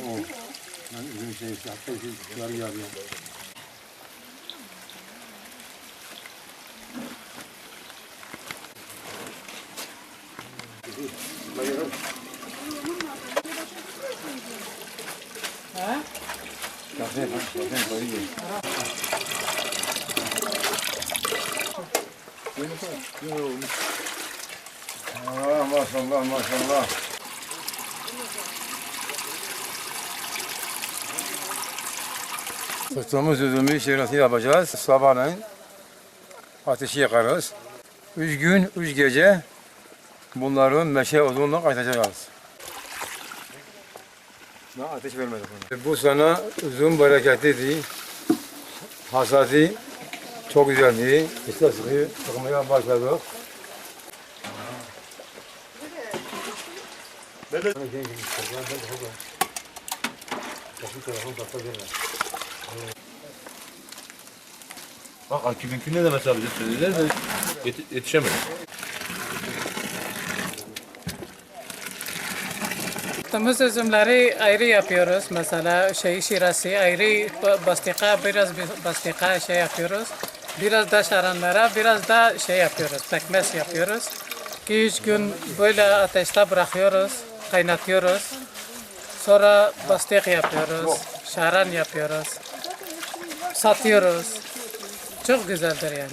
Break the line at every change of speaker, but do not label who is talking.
O. Yani üzüm şeysi. Hatta şey yarı yarıya. Maşallah maşallah. Tuttuğumuz üzümü şirası yapacağız. Sabahleyin ateşi yakarız. Üç gün, üç gece bunların meşe odunla kaynatacağız. Daha ateş vermedik bunu. Bu sene üzüm bereketlidir. Hasadı çok güzeldi. İşte sıkı sıkmaya başladık.
Bak Akif'inkine de mesela bize söylediler de yeti- yetişemedik.
Temiz üzümleri ayrı yapıyoruz. Mesela şey şirası ayrı ba- bastika biraz bir bastika şey yapıyoruz. Biraz da şaranlara biraz da şey yapıyoruz. Pekmez yapıyoruz. 2-3 gün böyle ateşte bırakıyoruz. Kaynatıyoruz. Sonra bastik yapıyoruz. Şaran yapıyoruz. Satıyoruz. Çok güzeldir yani.